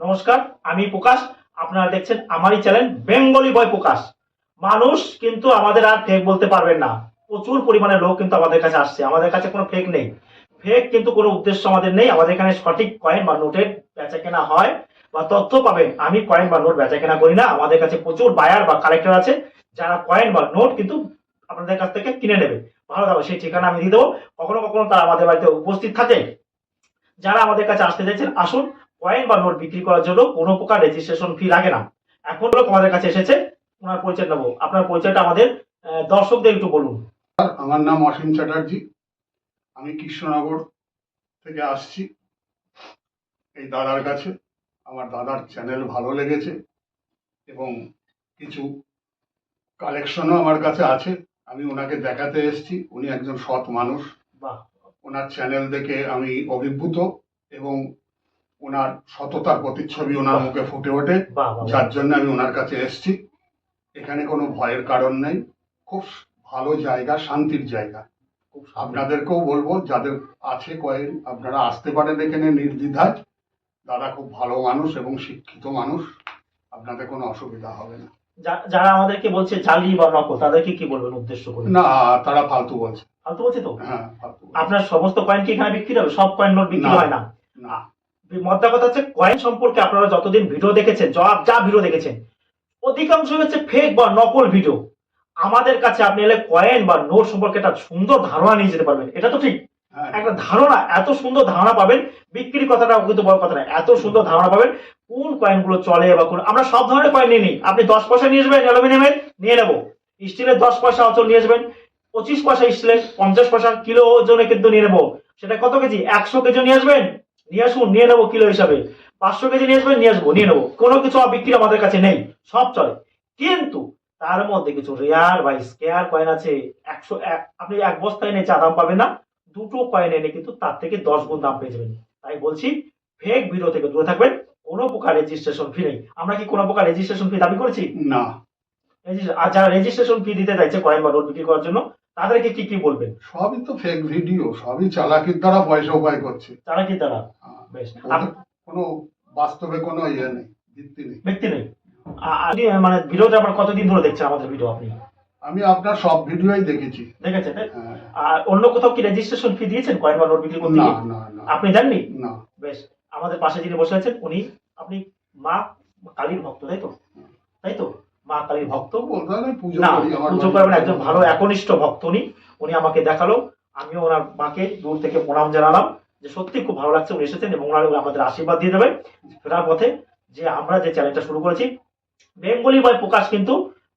নমস্কার, আমি প্রকাশ। আপনারা দেখছেন আমারই চ্যানেল বেঙ্গলি বয় প্রকাশ মানুষ কিন্তু আমাদের আর ফেক বলতে পারবেন না। প্রচুর পরিমাণে লোক কিন্তু আমাদের কাছে আসছে। আমাদের কাছে কোনো ফেক নেই। ফেক কিন্তু কোনো উদ্দেশ্য আমাদের নেই। আমাদের এখানে সঠিক কয়েন বা নোটের বেচা কেনা হয় বা তথ্য পাবেন। আমি কয়েন বা নোট বেচা কেনা করি না। আমাদের কাছে প্রচুর বায়ার বা কালেক্টর আছে। যারা কয়েন বা নোট কিন্তু আপনাদের কাছ থেকে কিনে নেবে। ভালো থাকবে সেই ঠিকানা আমি দিয়ে দেবো। কখনো কখনো তারা আমাদের বাড়িতে উপস্থিত থাকে। যারা আমাদের কাছে আসতে চাইছেন, আসুন। কয়েন বা নোট বিক্রি করার জন্য কোনো প্রকার রেজিস্ট্রেশন ফি লাগে না। এখন লোক আমাদের কাছে এসেছে ওনার পরিচয় নেব। আপনার পরিচয়টা আমাদের দর্শকদের একটু বলুন। আমার নাম অসীম চ্যাটার্জি। আমি কৃষ্ণনগর থেকে আসছি। এই দাদার কাছে। আমার দাদার চ্যানেল ভালো লেগেছে এবং কিছু কালেকশনও আমার কাছে আছে। আমি ওনাকে দেখাতে এসেছি। উনি একজন সৎ মানুষ। বাহ। ওনার চ্যানেল দেখে আমি অভিভূত এবং ওনার সততার প্রতিচ্ছবি ওনার মুখে ফুটে ওঠে। যার জন্য আমি ওনার কাছে এসেছি। এখানে কোনো ভয়ের কারণ নেই। খুব ভালো জায়গা শান্তির জায়গা। খুব আপনাদেরকেও বলব যাদের আছে কয়েন আপনারা আসতে পারেন এখানে নির্দ্বিধায়। দাদা খুব ভালো মানুষ এবং শিক্ষিত মানুষ। আপনাদের কোনো অসুবিধা হবে না। যারা আমাদেরকে বলছে জালি বা নকল তাদেরকে কি বলবেন উদ্দেশ্য করে? না তারা ফালতু বলছে। ফালতু বলছে তো? হ্যাঁ ফালতু আপনার সমস্ত কয়েন কি এখানে বিক্রি হবে? সব কয়েন নোট বিক্রি হয় না? না। মদ্দা কথা হচ্ছে কয়েন সম্পর্কে আপনারা যতদিন ভিডিও দেখেছেন জবাব যা ভিডিও দেখেছেন অধিকাংশ হচ্ছে ফেক বা নকল ভিডিও আমাদের কাছে আপনি এলে কয়েন বা নোট সম্পর্কে একটা সুন্দর ধারণা নিয়ে যেতে পারবেন। এটা তো ঠিক। হ্যাঁ। একটা ধারণা এত সুন্দর ধারণা পাবেন বিক্রি কথাটা কিন্তু বড় কথা না এত সুন্দর ধারণা পাবেন কোন কয়েনগুলো চলে বা কোন আমরা সব ধরনের কয়েন নিয়ে নিই আপনি দশ পয়সা নিয়ে আসবেন অ্যালুমিনিয়ামের নিয়ে নেব। স্টিলের দশ পয়সা অচল নিয়ে আসবেন পঁচিশ পয়সা স্টিলের পঞ্চাশ পয়সা কিলো ওজনে কিন্তু নিয়ে নেব। সেটা কত কেজি? একশো কেজি নিয়ে আসবেন। নিয়ে আসুন নিয়ে নেব কিলো হিসাবে। পাঁচশো কেজি নিয়ে আসবে নিয়ে আসব নিয়ে নেব। কোনো কিছু বিক্রি আমাদের কাছে নেই সব চলে। কিন্তু তার মধ্যে কিছু রেয়ার বা স্কেয়ার কয়েন আছে একশো এক আপনি এক বস্তা এনে চা দাম পাবেন না দুটো কয়েন এনে কিন্তু তার থেকে দশ গুণ দাম পেয়ে যাবেন। তাই বলছি ফেক ভিডিও থেকে দূরে থাকবেন কোনো প্রকার রেজিস্ট্রেশন ফি নেই। আমরা কি কোনো প্রকার রেজিস্ট্রেশন ফি দাবি করেছি? না। আর যারা রেজিস্ট্রেশন ফি দিতে চাইছে কয়েন বা নোট বিক্রি করার জন্য তাদেরকে কি কি বলবেন? সবই তো ফেক ভিডিও সবই চালাকির দ্বারা পয়সা উপায় করছে। কি তারা হ্যাঁ, বেশ। কোনো বাস্তবে কোনো ইয়ে নেই ভিত্তি নেই। ব্যক্তি নেই। আপনি মানে ভিডিওটা আপনার কতদিন ধরে দেখছেন আমাদের ভিডিও আপনি? আমি আপনার সব ভিডিওই দেখেছি। দেখেছেন? হ্যাঁ, আর অন্য কোথাও কি রেজিস্ট্রেশন ফি দিয়েছেন কয়েন বা নোট বিক্রি করতে না না না। আপনি দেননি? না। বেশ। আমাদের পাশে যিনি বসে আছেন উনি আপনি মা কালীর ভক্ত তাই তো? তাই তো? মা কালীর ভক্ত। না পুজো। করবেন একজন ভালো একনিষ্ঠ ভক্ত উনি। উনি আমাকে দেখাল আমিও ওনার মাকে দূর থেকে প্রণাম জানালাম যে সত্যি খুব ভালো লাগছে উনি এসেছেন এবং ওনার আমাদের আশীর্বাদ দিয়ে দেবে ফেরার পথে যে আমরা যে চ্যানেলটা শুরু করেছি বেঙ্গলি বয় প্রকাশ কিন্তু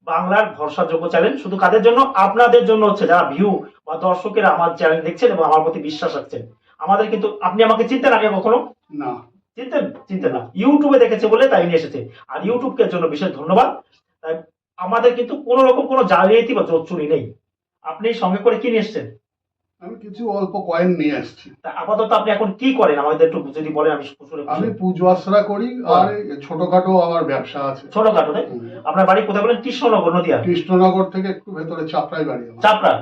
বাংলার ভরসাযোগ্য চ্যানেল। শুধু কাদের জন্য? আপনাদের জন্য হচ্ছে যারা ভিউ বা দর্শকেরা আমার চ্যানেল দেখছেন এবং আমার প্রতি বিশ্বাস রাখছেন। আমাদের কিন্তু আপনি আমাকে চিনতেন আগে কখনো? না। চিনতেন? চিনতেন না। ইউটিউবে দেখেছে বলে তাই নিয়ে এসেছে। আর ইউটিউবকে জন্য বিশেষ ধন্যবাদ। আমাদের কিন্তু কোনো রকম কোনো জালিয়াতি বা জোচ্চুরি নেই। আপনি সঙ্গে করে কি নিয়ে এসছেন? আমি কিছু অল্প কয়েন নিয়ে এসেছি তা আপাতত আপনি এখন কি করেন? আমাদের একটু যদি বলেন আমি আমি পুজো আশ্রা করি আর ছোটখাটো আমার ব্যবসা আছে। ছোটখাটো তাই? আপনার বাড়ি কোথায় বলেন? কৃষ্ণনগর নদিয়া? কৃষ্ণনগর থেকে একটু ভেতরে চাপড়াই বাড়ি চাপড়া?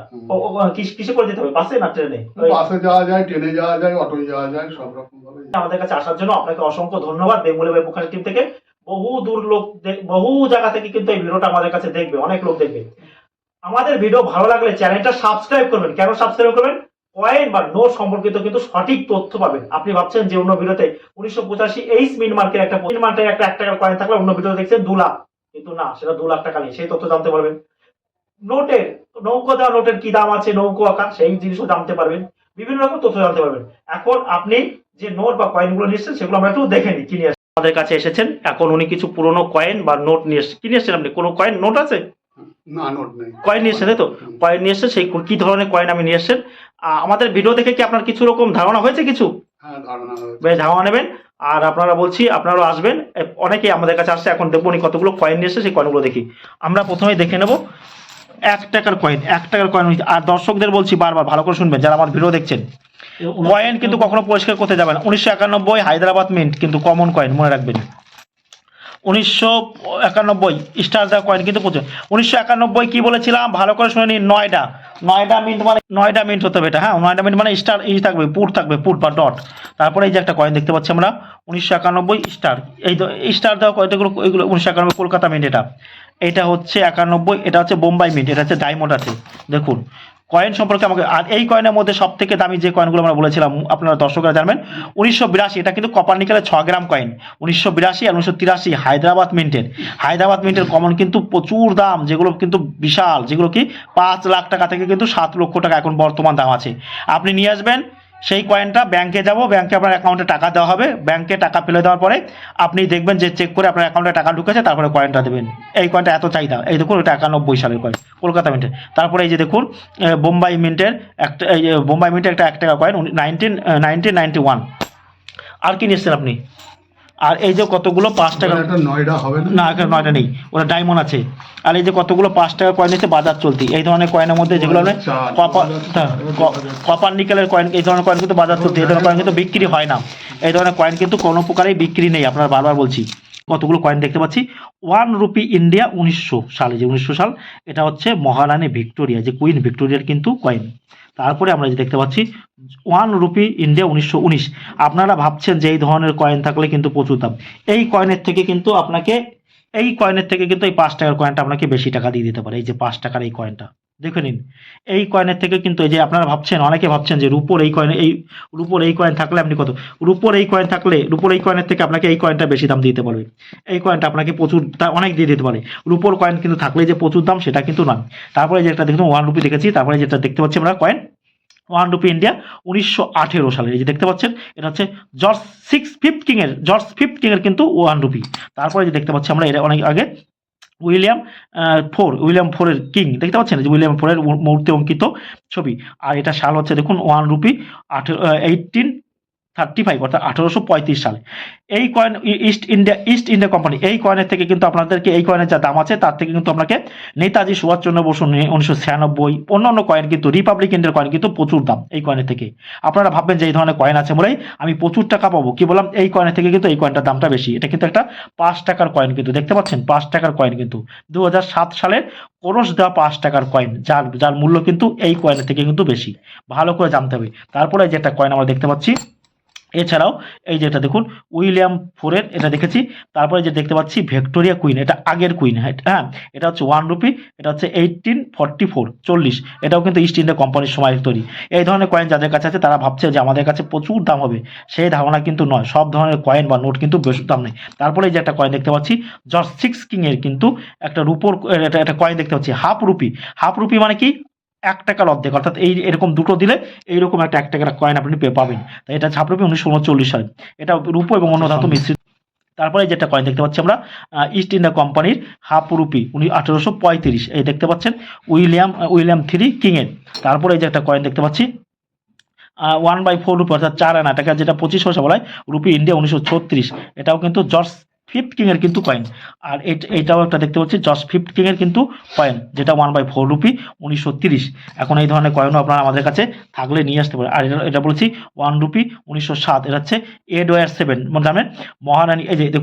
কিস- করে যেতে হবে? বাসে না ট্রেনে? বাসে যাওয়া যায় ট্রেনে যাওয়া যায় অটোয় যাওয়া যায় সব রকম ভাবে আমাদের কাছে আসার জন্য আপনাকে অসংখ্য ধন্যবাদ বেঙ্গলি প্রকাশ টিম থেকে। বহু দূর লোক বহু জায়গা থেকে কিন্তু এই ভিডিওটা আমাদের কাছে দেখবে, অনেক লোক দেখবে। আমাদের ভিডিও ভালো লাগলে চ্যানেলটা সাবস্ক্রাইব করবেন। কেন সাবস্ক্রাইব করবেন? কয়েন বা নোট সম্পর্কিত কিন্তু সঠিক তথ্য পাবেন। আপনি ভাবছেন যে অন্য ভিডিওতে উনিশশো পঁচাশি এই মিন মার্কের একটা মিন মার্কের একটা এক টাকার কয়েন থাকলে অন্য ভিডিও দেখছেন দু লাখ। কিন্তু না, সেটা দু লাখ টাকা নেই, সেই তথ্য জানতে পারবেন। নোটের নৌকো দেওয়া নোটের কি দাম আছে, নৌকো আঁকা সেই জিনিসও জানতে পারবেন। বিভিন্ন রকম তথ্য জানতে পারবেন। এখন আপনি যে নোট বা কয়েনগুলো নিচ্ছেন, সেগুলো আমরা একটু দেখে নিই, কি নিয়ে এসেছেন। আমাদের কাছে এসেছেন। এখন উনি কিছু পুরনো কয়েন বা নোট নিয়ে কি নিয়ে এসেছেন আপনি? কোনো কয়েন নোট আছে? না নোট নেই। কয়েন নিয়ে এসেছেন তাই তো? কয়েন নিয়ে এসেছেন সেই কি ধরনের কয়েন আমি নিয়ে এসেছেন? আমাদের ভিডিও দেখে কি আপনার কিছু রকম ধারণা হয়েছে কিছু? হ্যাঁ বেশ ধারণা নেবেন। আর আপনারা বলছি আপনারাও আসবেন। অনেকেই আমাদের কাছে আসছে এখন দেখব উনি কতগুলো কয়েন নিয়ে এসেছে সেই কয়েনগুলো দেখি। আমরা প্রথমেই দেখে নেব। এক টাকার কয়েন এক টাকার কয়েন আর দর্শকদের বলছি বারবার, ভালো করে শুনবেন, যারা আমার ভিডিও দেখছেন। কয়েন কিন্তু কখনো পরিষ্কার করতে যাবেন উনিশশো একানব্বই হায়দ্রাবাদ মিন্ট কিন্তু কমন কয়েন মনে রাখবেন। উনিশশো একানব্বই স্টার দেওয়া কয়েন কিন্তু উনিশশো একানব্বই কি বলেছিলাম? ভালো করে শুনে নিন, নয়ডা। নয়ডা মিনিট মানে নয়টা মিনিট হতে হবে এটা হ্যাঁ নয়টা মিনিট মানে স্টার ই থাকবে পুট থাকবে পুট বা ডট তারপরে এই যে একটা কয়েন দেখতে পাচ্ছি আমরা, উনিশশো একানব্বই স্টার এই স্টার দেওয়া কয়েনগুলো এইগুলো উনিশশো একানব্বই কলকাতা মিনিট এটা। এটা হচ্ছে একানব্বই, এটা হচ্ছে বোম্বাই মিনিট, এটা হচ্ছে ডায়মন্ড আছে। দেখুন কয়েন সম্পর্কে আমাকে, আর এই কয়েনের মধ্যে সব থেকে দামি যে কয়েনগুলো আমরা বলেছিলাম, আপনারা দর্শকরা জানবেন, উনিশশো বিরাশি, এটা কিন্তু কপার নিকেলের ছ গ্রাম কয়েন উনিশশো বিরাশি আর উনিশশো তিরাশি, হায়দ্রাবাদ মিন্টের হায়দ্রাবাদ মিন্টের কমন কিন্তু প্রচুর দাম, যেগুলো কিন্তু বিশাল, যেগুলো কি পাঁচ লাখ টাকা থেকে কিন্তু সাত লক্ষ টাকা এখন বর্তমান দাম আছে। আপনি নিয়ে আসবেন সেই কয়েনটা ব্যাংকে যাব ব্যাংকে আপনার অ্যাকাউন্টে টাকা দেওয়া হবে ব্যাংকে টাকা ফেলে দেওয়ার পরে আপনি দেখবেন যে চেক করে আপনার অ্যাকাউন্টে টাকা ঢুকেছে, তারপরে কয়েনটা দেবেন। এই কয়েনটা এত চাহিদা। এই দেখুন, এটা একানব্বই সালের কয়েন কলকাতা মিন্টের তারপরে এই যে দেখুন বোম্বাই মিন্টের একটা, এই বোম্বাই মিন্টের একটা এক টাকা coin nineteen nineteen ninety one আর কি নিয়েছেন আপনি? আর এই যে কতগুলো পাঁচ টাকা নয়টা হবে না? এখানে নয়টা নেই। ওটা ডায়মন্ড আছে। আর এই যে কতগুলো পাঁচ টাকা কয়েন আছে বাজার চলতি। এই ধরনের কয়েনের মধ্যে যেগুলো কপার কপার নিকেলের কয়েন এই ধরনের কয়েন কিন্তু বাজার চলতি এই ধরনের কয়েন কিন্তু বিক্রি হয় না। এই ধরনের কয়েন কিন্তু কোনো প্রকারেই বিক্রি নেই আপনারা বারবার বলছি। কতগুলো কয়েন দেখতে পাচ্ছি? ওয়ান রুপি ইন্ডিয়া উনিশশো সালে যে উনিশশো সাল, এটা হচ্ছে মহারানী ভিক্টোরিয়া, যে কুইন ভিক্টোরিয়ার কিন্তু কয়েন তারপরে আমরা যে দেখতে পাচ্ছি ওয়ান রুপি ইন্ডিয়া উনিশশো উনিশ। আপনারা ভাবছেন যে এই ধরনের কয়েন থাকলে কিন্তু প্রচুর দাম। এই কয়েনের থেকে কিন্তু আপনাকে, এই কয়েনের থেকে কিন্তু এই পাঁচ টাকার কয়েনটা আপনাকে বেশি টাকা দিয়ে দিতে পারে, এই যে পাঁচ টাকার এই কয়েনটা দেখে নিন। এই কয়েনের থেকে কিন্তু এই যে আপনারা ভাবছেন, অনেকে ভাবছেন যে রুপোর এই কয়েন এই রুপোর এই কয়েন থাকলে আপনি কত? রুপোর এই কয়েন থাকলে, রুপোর এই কয়েনের থেকে আপনাকে এই কয়েনটা বেশি দাম দিতে পারবে এই কয়েনটা আপনাকে প্রচুর অনেক দিয়ে দিতে পারে রুপোর কয়েন কিন্তু থাকলে যে প্রচুর দাম, সেটা কিন্তু নয়। তারপরে যে একটা দেখুন ওয়ান রুপি দেখেছি, তারপরে যেটা দেখতে পাচ্ছি আমরা কয়েন ওয়ান রুপি ইন্ডিয়া উনিশশো আঠেরো সালে। এই যে দেখতে পাচ্ছেন, এটা হচ্ছে জর্জ সিক্স ফিফথ কিং এর জর্জ ফিফথ কিং এর কিন্তু ওয়ান রুপি তারপরে যে দেখতে পাচ্ছি আমরা এটা অনেক আগে উইলিয়াম ফোর, উইলিয়াম ফোরের কিং। দেখতে পাচ্ছেন যে উইলিয়াম ফোরের মূর্তি অঙ্কিত ছবি। আর এটা সাল হচ্ছে দেখুন, ওয়ান রুপি আঠেরো এইটিন থার্টি ফাইভ অর্থাৎ আঠারোশো পঁয়ত্রিশ সালে। এই coin East India East India company এই কয়েনের থেকে কিন্তু আপনাদেরকে, এই কয়েনের যা দাম আছে, তার থেকে কিন্তু আপনাকে নেতাজি সুভাষচন্দ্র বসু উনিশশো ছিয়ানব্বই, অন্যান্য কয়েন কিন্তু রিপাবলিক ইন্ডিয়ার কয়েন কিন্তু প্রচুর দাম এই কয়েনের থেকে। আপনারা ভাববেন যে এই ধরনের কয়েন আছে বলেই আমি প্রচুর টাকা পাবো। কি বললাম? এই কয়েনের থেকে কিন্তু এই কয়েনটার দামটা বেশি। এটা কিন্তু একটা পাঁচ টাকার কয়েন কিন্তু, দেখতে পাচ্ছেন? পাঁচ টাকার কয়েন কিন্তু। দু হাজার সাত সালের কোরস দেওয়া পাঁচ টাকার কয়েন যার যার মূল্য কিন্তু এই কয়েনের থেকে কিন্তু বেশি। ভালো করে জানতে হবে। তারপরে যে একটা কয়েন আমরা দেখতে পাচ্ছি এছাড়াও এই যেটা দেখুন, উইলিয়াম ফোরের এটা দেখেছি, তারপরে যে দেখতে পাচ্ছি ভিক্টোরিয়া কুইন, এটা আগের কুইন হ্যাঁ এটা হচ্ছে ওয়ান রুপি এটা হচ্ছে এইটিন ফর্টি ফোর চল্লিশ, এটাও কিন্তু ইস্ট ইন্ডিয়া কোম্পানির সময় তৈরি। এই ধরনের কয়েন যাদের কাছে আছে, তারা ভাবছে যে আমাদের কাছে প্রচুর দাম হবে, সেই ধারণা কিন্তু নয়, সব ধরনের কয়েন বা নোট কিন্তু বেশ দাম নেই। তারপরে এই যে একটা কয়েন দেখতে পাচ্ছি জর্জ সিক্স কিংয়ের কিন্তু একটা রুপোর, এটা একটা কয়েন দেখতে পাচ্ছি হাফ রুপি হাফ রুপি মানে কি? এক টাকার অর্ধেক অর্থাৎ এই এরকম দুটো দিলে এইরকম একটা এক টাকার কয়েন আপনি পেয়ে পাবেন। তাই এটা ছাপ রুপি উনিশশো উনচল্লিশ সালে এটা রূপো এবং অন্য ধাতু মিশ্রিত। তারপরে যেটা কয়েন দেখতে পাচ্ছি আমরা ইস্ট ইন্ডিয়া কোম্পানির হাফ রুপি উনি আঠেরোশো পঁয়ত্রিশ। এই দেখতে পাচ্ছেন উইলিয়াম উইলিয়াম থ্রি কিংয়ের। তারপরে এই যে একটা কয়েন দেখতে পাচ্ছি ওয়ান বাই ফোর রুপি অর্থাৎ চার আনা টাকা যেটা পঁচিশ পয়সা বলা হয় রুপি ইন্ডিয়া উনিশশো ছত্রিশ। এটাও কিন্তু জর্জ ফিফথ কিং এর কিন্তু কয়েন আর এট- এটাও একটা দেখতে পাচ্ছি জাস্ট ফিফথ কিং এর কিন্তু কয়েন যেটা ওয়ান বাই ফোর রুপি উনিশশো তিরিশ। এখন এই ধরনের কয়েনও আপনারা আমাদের কাছে থাকলে নিয়ে আসতে পারে আর এটা এটা বলছি ওয়ান রুপি উনিশশো সাত। এটা হচ্ছে এড ওয়ার সেভেন জানেন? মহারানী এই যে দেখুন